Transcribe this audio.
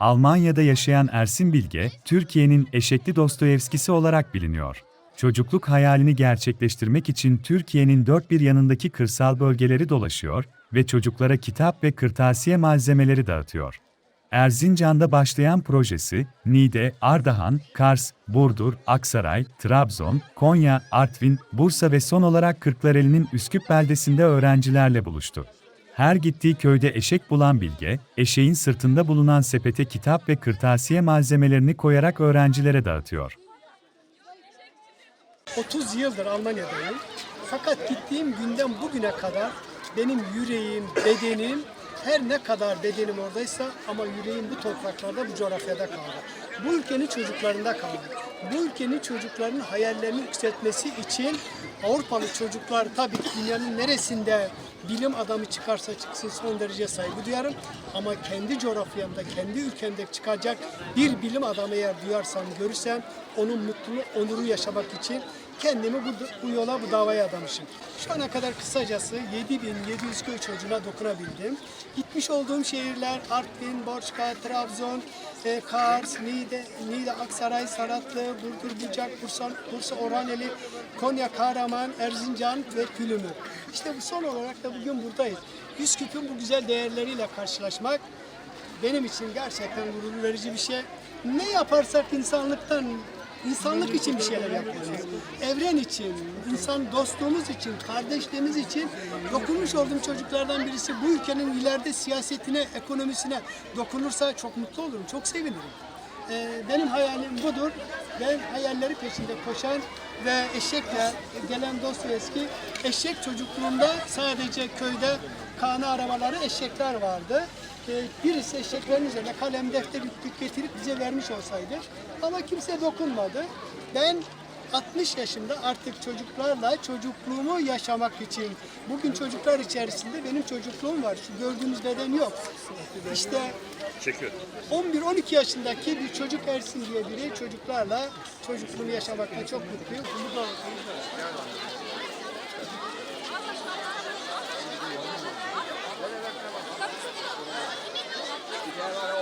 Almanya'da yaşayan Ersin Bilge, Türkiye'nin eşekli Dostoyevskisi olarak biliniyor. Çocukluk hayalini gerçekleştirmek için Türkiye'nin dört bir yanındaki kırsal bölgeleri dolaşıyor ve çocuklara kitap ve kırtasiye malzemeleri dağıtıyor. Erzincan'da başlayan projesi, Niğde, Ardahan, Kars, Burdur, Aksaray, Trabzon, Konya, Artvin, Bursa ve son olarak Kırklareli'nin Üsküp beldesinde öğrencilerle buluştu. Her gittiği köyde eşek bulan Bilge, eşeğin sırtında bulunan sepete kitap ve kırtasiye malzemelerini koyarak öğrencilere dağıtıyor. 30 yıldır Almanya'dayım. Fakat gittiğim günden bugüne kadar benim yüreğim, bedenim her ne kadar bedenim oradaysa ama yüreğim bu topraklarda, bu coğrafyada kaldı. Bu ülkenin çocuklarında kaldı. Bu ülkenin çocuklarının hayallerini yükseltmesi için Avrupalı çocuklar tabii dünyanın neresinde bilim adamı çıkarsa çıksın son derece saygı duyarım. Ama kendi coğrafyamda, kendi ülkemde çıkacak bir bilim adamı eğer duyarsam, görürsem onun mutluluğu, onuru yaşamak için kendimi bu, bu yola, bu davaya adamışım. Şu ana kadar kısacası 7700 köy çocuğuna dokunabildim. Gitmiş olduğum şehirler Artvin, Borçka, Trabzon, e, Kars, Niğde, Niğde, Aksaray, Saratlı, Burdur, Bucak, Bursa, Bursa, Orhaneli, Konya, Kahraman, Erzincan ve Külümür. İşte bu son olarak da bugün buradayız. Üsküp'ün bu güzel değerleriyle karşılaşmak benim için gerçekten gurur verici bir şey. Ne yaparsak insanlıktan, insanlık için bir şeyler yapıyoruz. Evren için, insan dostluğumuz için, kardeşliğimiz için dokunmuş olduğum çocuklardan birisi bu ülkenin ileride siyasetine, ekonomisine dokunursa çok mutlu olurum, çok sevinirim. Ee, benim hayalim budur. Ben hayalleri peşinde koşan ve eşekle gelen Dostoyevski eşek çocukluğunda sadece köyde kana aramaları eşekler vardı. Ee, birisi eşeklerin üzerine kalem defter getirip bize vermiş olsaydı ama kimse dokunmadı. Ben 60 yaşında artık çocuklarla çocukluğumu yaşamak için bugün çocuklar içerisinde benim çocukluğum var. Şu gördüğünüz beden yok. İşte 11-12 yaşındaki bir çocuk Ersin diye biri çocuklarla çocukluğunu yaşamakta çok mutluyum. Bunu da